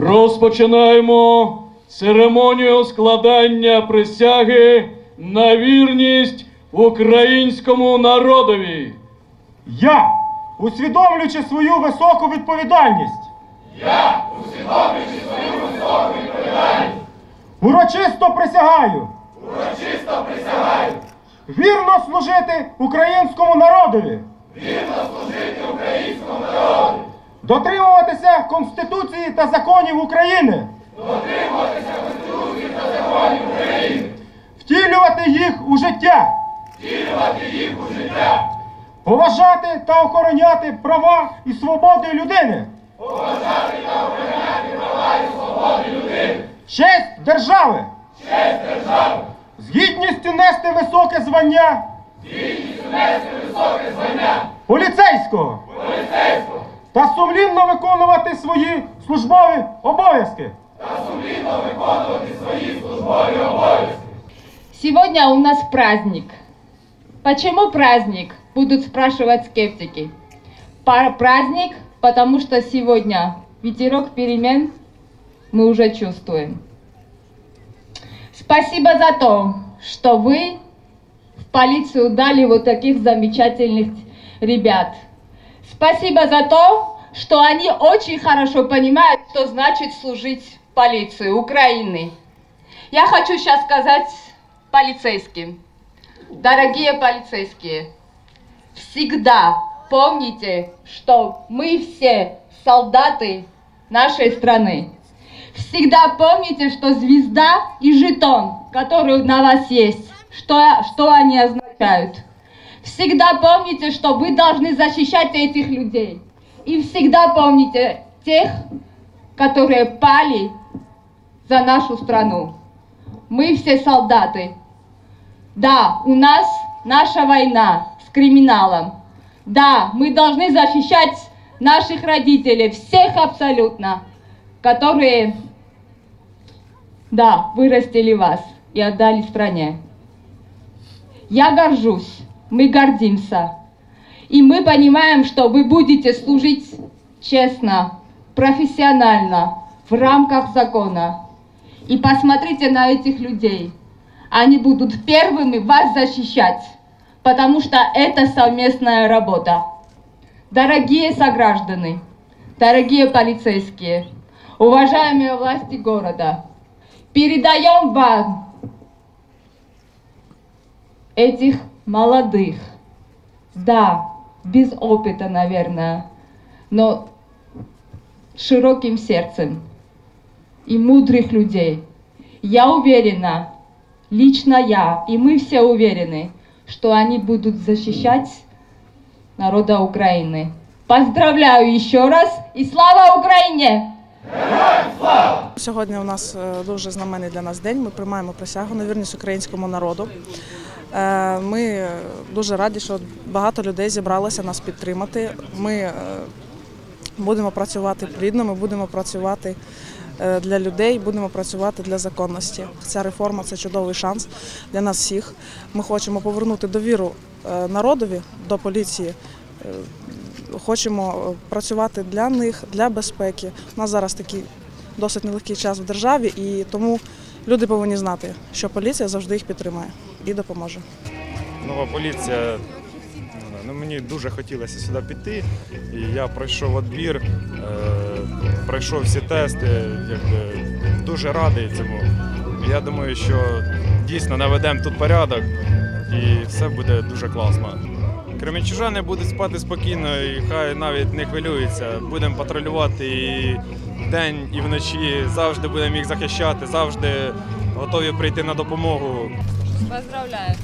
Розпочинаємо церемонію складання присяги на вірність українському народові. Я, усвідомлюючи свою високу відповідальність. Я, усвідомлюючи свою високу відповідальність. Урочисто присягаю. Урочисто присягаю. Вірно служити українському народові. Вірно служити українському Конституції та законів України. Дотримуватися Конституції та законів України. Втілювати їх у життя. їх у життя, Поважати та охороняти права і свободи людини. Поважати та охороняти права і свободи людини. Честь держави. Честь держави. З гідністю нести високе звання. З гідністю нести високе звання. Поліцейського. Та сумлінно виконувати свої службові обов'язки. Сегодня у нас праздник. Почему праздник? Будут спрашивать скептики. Пар- Праздник, потому что сегодня ветерок перемен мы уже чувствуем. Спасибо за то, что вы в полицию дали вот таких замечательных ребят. Спасибо за то, что они очень хорошо понимают, что значит служить полиции Украины. Я хочу сейчас сказать полицейским. Дорогие полицейские, всегда помните, что мы все солдаты нашей страны. Всегда помните, что звезда и жетон, который на вас есть, что, что они означают. Всегда помните, что вы должны защищать этих людей. И всегда помните тех, которые пали за нашу страну. Мы все солдаты. Да, у нас наша война с криминалом. Да, мы должны защищать наших родителей, всех абсолютно, которые, да, вырастили вас и отдали стране. Я горжусь, мы гордимся. И мы понимаем, что вы будете служить честно, профессионально, в рамках закона. И посмотрите на этих людей. Они будут первыми вас защищать, потому что это совместная работа. Дорогие сограждане, дорогие полицейские, уважаемые власти города, передаем вам этих молодых, да, без опыта, наверное, но широким сердцем и мудрых людей. Я уверена, лично я, и мы все уверены, что они будут защищать народа Украины. Поздравляю еще раз и слава Украине! Сьогодні у нас е, дуже знаменний для нас день. Ми приймаємо присягу на вірність українському народу. Е, Ми дуже раді, що багато людей зібралося нас підтримати. Ми е, будемо працювати плідно, ми будемо працювати е, для людей, будемо працювати для законності. Ця реформа це чудовий шанс для нас всіх. Ми хочемо повернути довіру народові до поліції. Хочемо працювати для них, для безпеки. У нас зараз такий досить нелегкий час в державі, і тому люди повинні знати, що поліція завжди їх підтримає і допоможе. нова поліція. Ну, мені дуже хотілося сюди піти. І я пройшов відбір, е, пройшов всі тести, якби, дуже радий цьому. Я думаю, що дійсно наведемо тут порядок і все буде дуже класно. Кременчужани будуть спати спокійно і хай навіть не хвилюються. Будемо патрулювати і вдень, і вночі. Завжди будемо їх захищати, завжди готові прийти на допомогу. Поздравляю!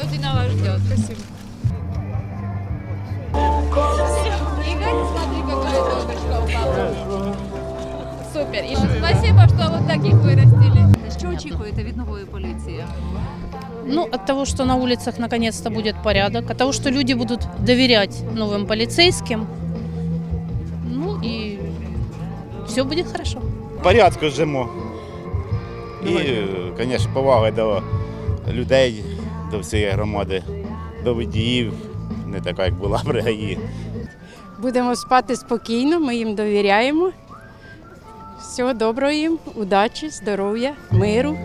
Родина вас ждет. Спасибо. Игорь, смотри, какая дочка упала. Супер. И спасибо, что вот таких вырастили. Що очікуєте від нової поліції? Ну, от того, что на улицах наконец-то будет порядок, от того, что люди будут доверять новым полицейским. Ну и все будет хорошо. порядку живемо. І, звісно, повага до Людей, до всієї громади, до водіїв, не така, як була в ГАІ. Будемо спати спокійно, ми їм довіряємо. Всього доброго їм, удачі, здоров'я, миру.